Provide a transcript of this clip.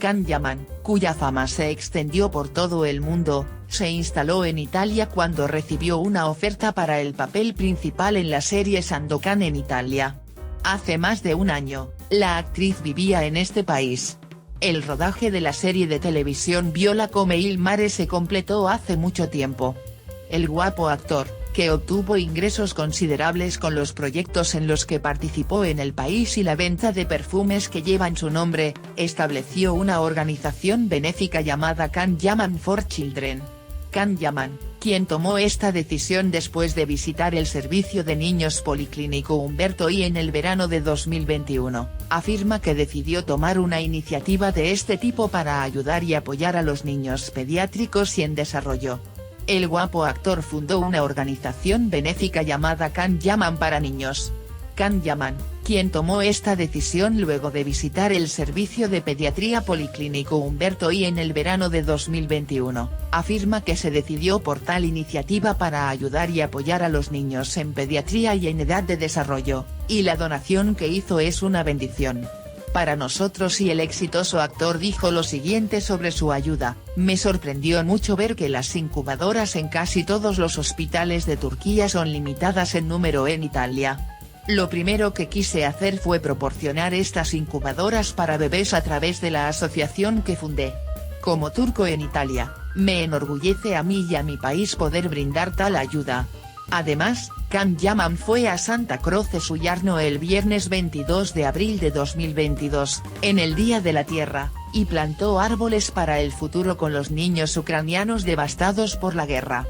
Can Yaman, cuya fama se extendió por todo el mundo, se instaló en Italia cuando recibió una oferta para el papel principal en la serie Sandokan en Italia. Hace más de un año, la actriz vivía en este país. El rodaje de la serie de televisión Viola come il mare se completó hace mucho tiempo. El guapo actor, que obtuvo ingresos considerables con los proyectos en los que participó en el país y la venta de perfumes que llevan su nombre, estableció una organización benéfica llamada Can Yaman for Children. Can Yaman, quien tomó esta decisión después de visitar el servicio de niños Policlínico Humberto I en el verano de 2021, afirma que decidió tomar una iniciativa de este tipo para ayudar y apoyar a los niños pediátricos y en desarrollo. El guapo actor fundó una organización benéfica llamada Can Yaman para niños. Can Yaman, quien tomó esta decisión luego de visitar el servicio de pediatría policlínico Humberto I en el verano de 2021, afirma que se decidió por tal iniciativa para ayudar y apoyar a los niños en pediatría y en edad de desarrollo, y la donación que hizo es una bendición. Para nosotros y el exitoso actor dijo lo siguiente sobre su ayuda, me sorprendió mucho ver que las incubadoras en casi todos los hospitales de Turquía son limitadas en número en Italia. Lo primero que quise hacer fue proporcionar estas incubadoras para bebés a través de la asociación que fundé. Como turco en Italia, me enorgullece a mí y a mi país poder brindar tal ayuda. Además, Can Yaman fue a Santa Cruz de Suyarno el viernes 22 de abril de 2022, en el Día de la Tierra, y plantó árboles para el futuro con los niños ucranianos devastados por la guerra.